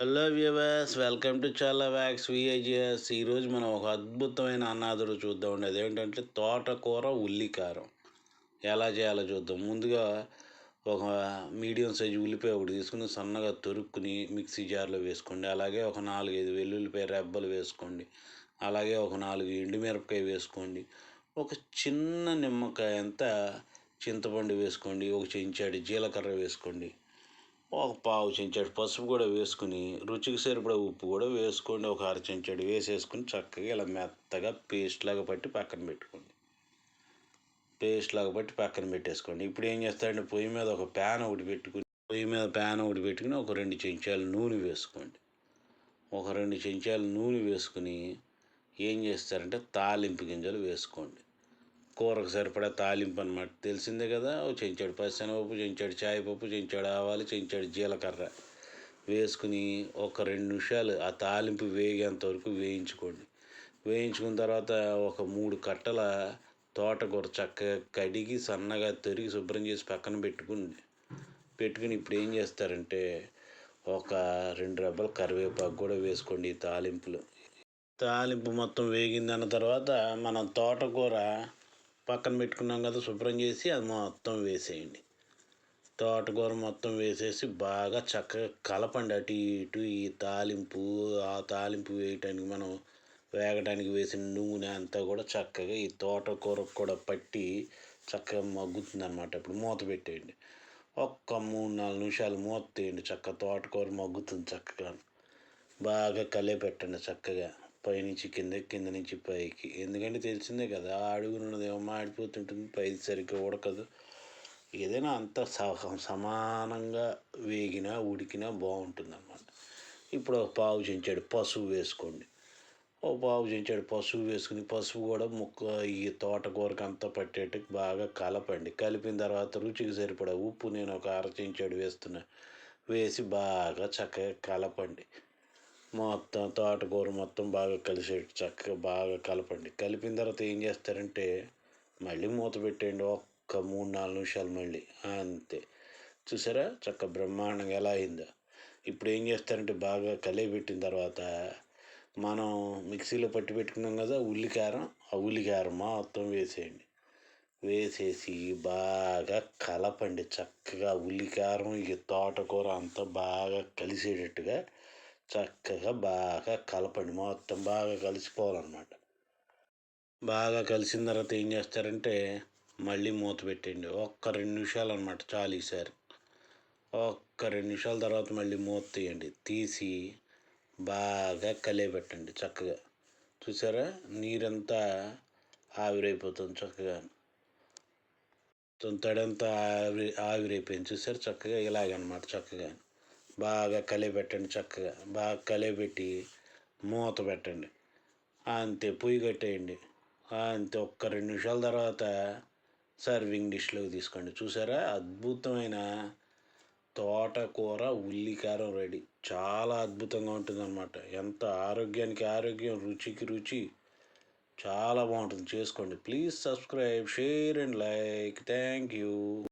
Hello viewers welcome to చాలా వ్యాక్స్ విఐజిఎస్. ఈరోజు మనం ఒక అద్భుతమైన అన్నాదుడు చూద్దాం అదేంటంటే తోటకూర ఉల్లికారం. ఎలా చేయాలో చూద్దాం. ముందుగా ఒక మీడియం సైజు ఉల్లిపాయ ఒకటి తీసుకుని సన్నగా తొరుక్కుని మిక్సీ జార్లో వేసుకోండి. అలాగే ఒక నాలుగైదు వెల్లుల్లిపాయ రెబ్బలు వేసుకోండి. అలాగే ఒక నాలుగు ఎండుమిరపకాయ వేసుకోండి. ఒక చిన్న నిమ్మకాయ అంతా చింతపండు వేసుకోండి. ఒక చెంచాడు జీలకర్ర వేసుకోండి. ఒక పావు చెంచాడు పసుపు కూడా వేసుకుని రుచికి సరిపడే ఉప్పు కూడా వేసుకోండి. ఒక అర చెంచాడు వేసేసుకుని చక్కగా ఇలా మెత్తగా పేస్ట్ లాగా పట్టి పక్కన పెట్టుకోండి. పేస్ట్ లాగా పట్టి పక్కన పెట్టేసుకోండి. ఇప్పుడు ఏం చేస్తారంటే పొయ్యి మీద ఒక ప్యాన్ ఒకటి పెట్టుకుని పొయ్యి మీద ప్యాన్ ఒకటి పెట్టుకుని ఒక రెండు చెంచాలు నూనె వేసుకోండి. ఒక రెండు చెంచాలు నూనె వేసుకుని ఏం చేస్తారంటే తాలింపు గింజలు వేసుకోండి. కూరకు సరిపడా తాలింపు అనమాట తెలిసిందే కదా ఓ చెంచాడు పచ్చనపప్పు చెంచాడు చాయ్ పప్పు చెంచాడు ఆవాలు చెంచాడు జీలకర్ర వేసుకుని ఒక రెండు నిమిషాలు ఆ తాలింపు వేగేంత వరకు వేయించుకోండి. వేయించుకున్న తర్వాత ఒక మూడు కట్టల తోటకూర చక్కగా కడిగి సన్నగా తరిగి శుభ్రం చేసి పక్కన పెట్టుకుని పెట్టుకుని ఇప్పుడు ఏం చేస్తారంటే ఒక రెండు రబ్బలు కరివేపాకు కూడా వేసుకోండి ఈ తాలింపులో. తాలింపు మొత్తం వేగిందన్న తర్వాత మనం తోటకూర పక్కన పెట్టుకున్నాం కదా శుభ్రం చేసి అది మొత్తం వేసేయండి. తోటకూర మొత్తం వేసేసి బాగా చక్కగా కలపండి అటు ఇటు ఈ తాలింపు ఆ తాలింపు వేయటానికి మనం వేగడానికి వేసిన నూనె అంతా కూడా చక్కగా ఈ తోటకూరకు కూడా పట్టి చక్కగా మగ్గుతుంది అనమాట ఇప్పుడు మూత పెట్టేయండి. ఒక్క మూడు నాలుగు నిమిషాలు మూత తీయండి. చక్కగా తోటకూర మగ్గుతుంది చక్కగా బాగా కలిపి పెట్టండి చక్కగా. పైనుంచి కింద కింద నుంచి పైకి. ఎందుకంటే తెలిసిందే కదా అడుగునున్నది ఏమో ఆడిపోతుంటుంది పైది సరిగ్గా ఉడకదు. ఏదైనా అంత సమానంగా వేగినా ఉడికినా బాగుంటుంది అనమాట ఇప్పుడు ఒక పావు చెంచాడు పసుపు వేసుకోండి. ఓ పావు చెంచాడు పసుపు వేసుకుని పసుపు కూడా ముక్క ఈ తోటకూరకు అంతా పట్టేట్టుకు బాగా కలపండి. కలిపిన తర్వాత రుచికి సరిపడా ఉప్పు నేను ఒక అర చెంచాడు వేస్తున్నా. వేసి బాగా చక్కగా కలపండి. మొత్తం తోటకూర మొత్తం బాగా కలిసి చక్కగా బాగా కలపండి. కలిపిన తర్వాత ఏం చేస్తారంటే మళ్ళీ మూత పెట్టేయండి. ఒక్క మూడు నాలుగు నిమిషాలు మళ్ళీ. అంతే. చూసారా? చక్క బ్రహ్మాండంగా ఎలా అయిందో. ఇప్పుడు ఏం చేస్తారంటే బాగా కలియబెట్టిన పెట్టిన తర్వాత మనం మిక్సీలో పట్టి పెట్టుకున్నాం కదా ఉల్లికారం ఆ ఉల్లికారం మొత్తం వేసేయండి. వేసేసి బాగా కలపండి. చక్కగా ఉల్లికారం ఈ తోటకూర అంతా బాగా కలిసేటట్టుగా చక్కగా బాగా కలపండి. మొత్తం బాగా కలిసిపోవాలన్నమాట. బాగా కలిసిన తర్వాత ఏం చేస్తారంటే మళ్ళీ మూత పెట్టండి ఒక్క రెండు నిమిషాలు అనమాట చాలు ఈసారి. ఒక్క రెండు నిమిషాల తర్వాత మళ్ళీ మూత తీయండి. తీసి బాగా కలియబెట్టండి చక్కగా. చూసారా? నీరంతా ఆవిరైపోతుంది చక్కగా. తడంతా ఆవిరి ఆవిరైపోయింది. చూసారు? చక్కగా ఇలాగనమాట చక్కగా. బాగా కలియబెట్టండి చక్కగా. బాగా కలియబెట్టి మూత పెట్టండి. అంతే పొయ్యి కట్టేయండి. అంతే ఒక్క రెండు నిమిషాల తర్వాత సర్వింగ్ డిష్లోకి తీసుకోండి. చూసారా? అద్భుతమైన తోటకూర ఉల్లికారం రెడీ. చాలా అద్భుతంగా ఉంటుందన్నమాట. ఎంత ఆరోగ్యానికి ఆరోగ్యం రుచికి రుచి. చాలా బాగుంటుంది. చేసుకోండి. Please subscribe share and like. Thank you.